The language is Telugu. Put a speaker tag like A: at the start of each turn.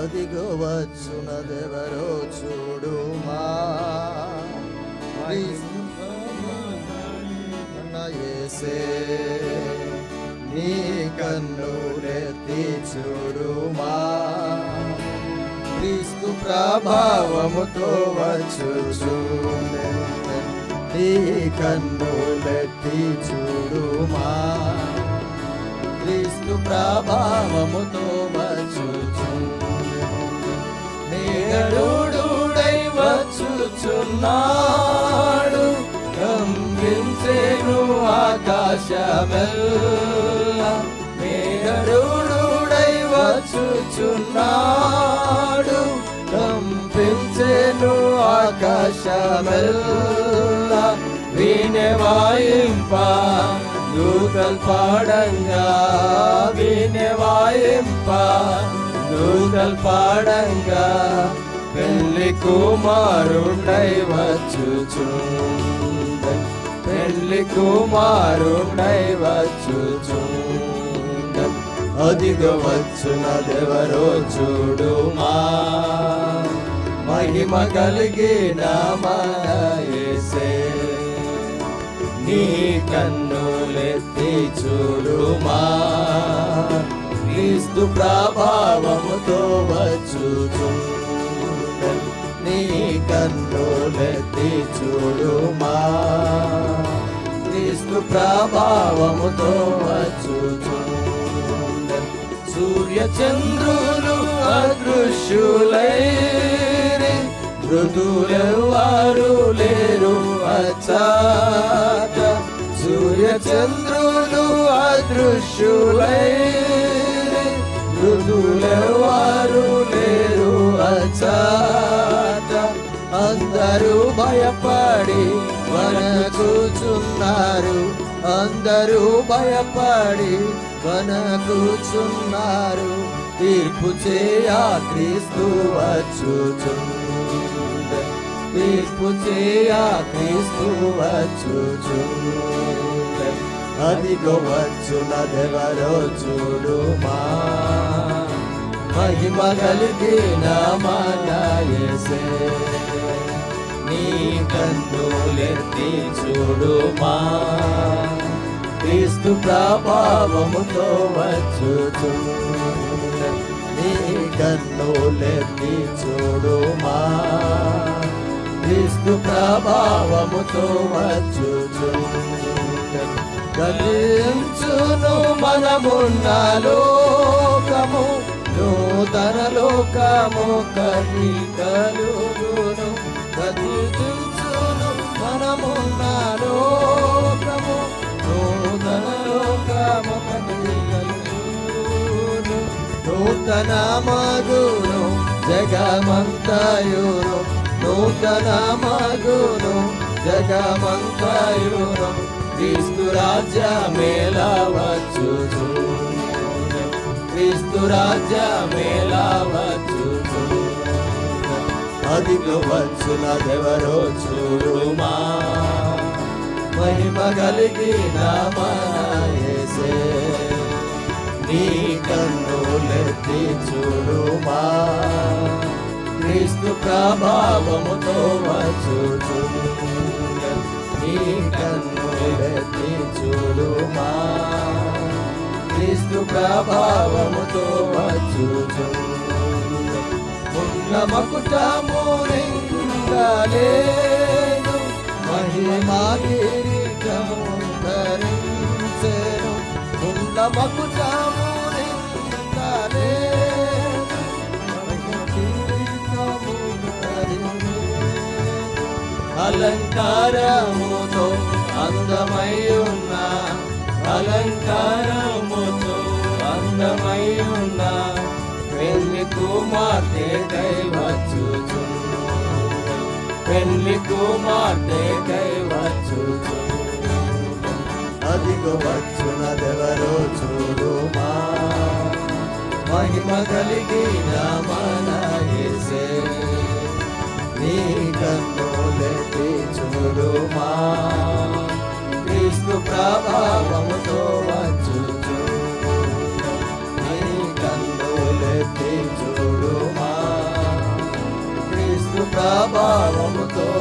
A: అదిగో వచ్చునదెవరో చూడుమా. యేసే నీ కన్నులెత్తి చూడుమా. క్రీస్తు ప్రభావముతో వచ్చు నీ కన్నులెత్తి చూడుమా. క్రీస్తు ప్రభావముతో వచ్చుచున్నాడు కంపించెను ఆకాశమెల్ల. మేఘరుడుడై వచ్చుచున్నాడు. కంపించెను ఆకాశమెల్ల. వీణెవాయింప దూతల్ పాడంగా. వీణెవాయింప దూతల్ పాడంగా. పెళ్ళి కుమారుడై వచ్చుచుండ పెళ్ళి కుమారుడై వచ్చుచుండ అదిగో వచ్చునదెవరో చూడుమా మహిమ కలిగిన మన నీ కన్నులెత్తి చూడుమా క్రీస్తు ప్రభావము చూడుమా క్రీస్తు ప్రభావముతో వచ్చుచుండ. సూర్యచంద్రులు అదృశ్యులై అదృశ్యులైరి ఋతులెవ్వారు లేరు అచాట. సూర్యచంద్రులు అదృశ్యులై అదృశ్యులైరి ఋతులెవ్వారు లేరు అచాట. అందరూ ఉన్నారు. అందరూ భయపడి వనకూచున్నారు తీర్పు చేయా క్రీస్తు వచ్చుచుండ. తీర్పు చేయా క్రీస్తు వచ్చుచుండ. అదిగో వచ్చునదెవరో చూడుమా మహిమ కలిగిన మన యేసే. నీ కన్నులెత్తి చూడుమా. క్రీస్తు ప్రభావముతో వచ్చుచుండ నీ కన్నులెత్తి చూడుమా. క్రీస్తు ప్రభావముతో వచ్చుచుండ గలించును మనమున్న లోకము నూతన లోకము కలికలు నూతన మగును జగమంతయును. నూతన మగును జగమంతయును. క్రీస్తు రాజ్య మేళవచ్చు క్రీస్తు రాజ్య మేళవచ్చు అదిగో వచ్చునదెవరో చూరుమా మహిమ కలిగిన మన నీ కన్నులెత్తి చూడుమా. క్రీస్తు ప్రభావముతో వచ్చుచుండ నీ కన్నులెత్తి చూడుమా. క్రీస్తు ప్రభావముతో వచ్చుచుండ ఉన్న మకుటము మహిమా కిరీటము ధరించెను. ఉన్న అలంకారముతో అందమై ఉన్న అలంకారముతో అందమై ఉన్న పెళ్ళి కుమార్తె కైవచ్చు పెళ్ళి కుమార్తె కైవచ్చు దిగవచ్చునదెవరో చూడుమా మహిమ కలిగినా